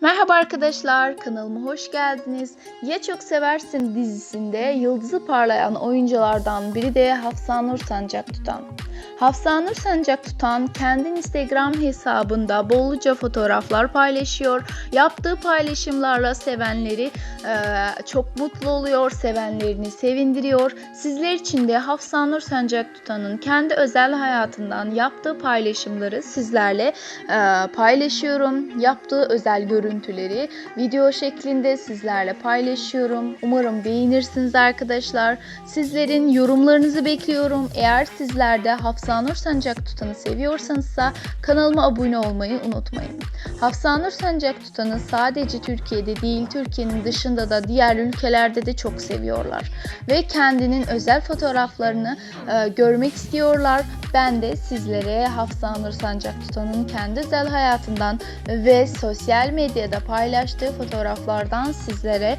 Merhaba arkadaşlar, kanalıma hoş geldiniz. Ya Çok Seversin dizisinde yıldızı parlayan oyunculardan biri de Hafsanur Sancak Tutan. Hafsanur Sancak Tutan kendi Instagram hesabında bolluca fotoğraflar paylaşıyor. Yaptığı paylaşımlarla sevenleri e, çok mutlu oluyor, sevenlerini sevindiriyor. Sizler için de Hafsanur Sancak Tutan'ın kendi özel hayatından yaptığı paylaşımları sizlerle e, paylaşıyorum. Yaptığı özel görüntüleri video şeklinde sizlerle paylaşıyorum. Umarım beğenirsiniz arkadaşlar. Sizlerin yorumlarınızı bekliyorum. Eğer sizler de Hafsanur Sancak Tutan'ı seviyorsanızsa kanalıma abone olmayı unutmayın. Hafsanur Sancak Tutan'ı sadece Türkiye'de değil Türkiye'nin dışında da diğer ülkelerde de çok seviyorlar. Ve kendinin özel fotoğraflarını e, görmek istiyorlar. Ben de sizlere Hafsanur Sancak Tutan'ın kendi özel hayatından ve sosyal medyada paylaştığı fotoğraflardan sizlere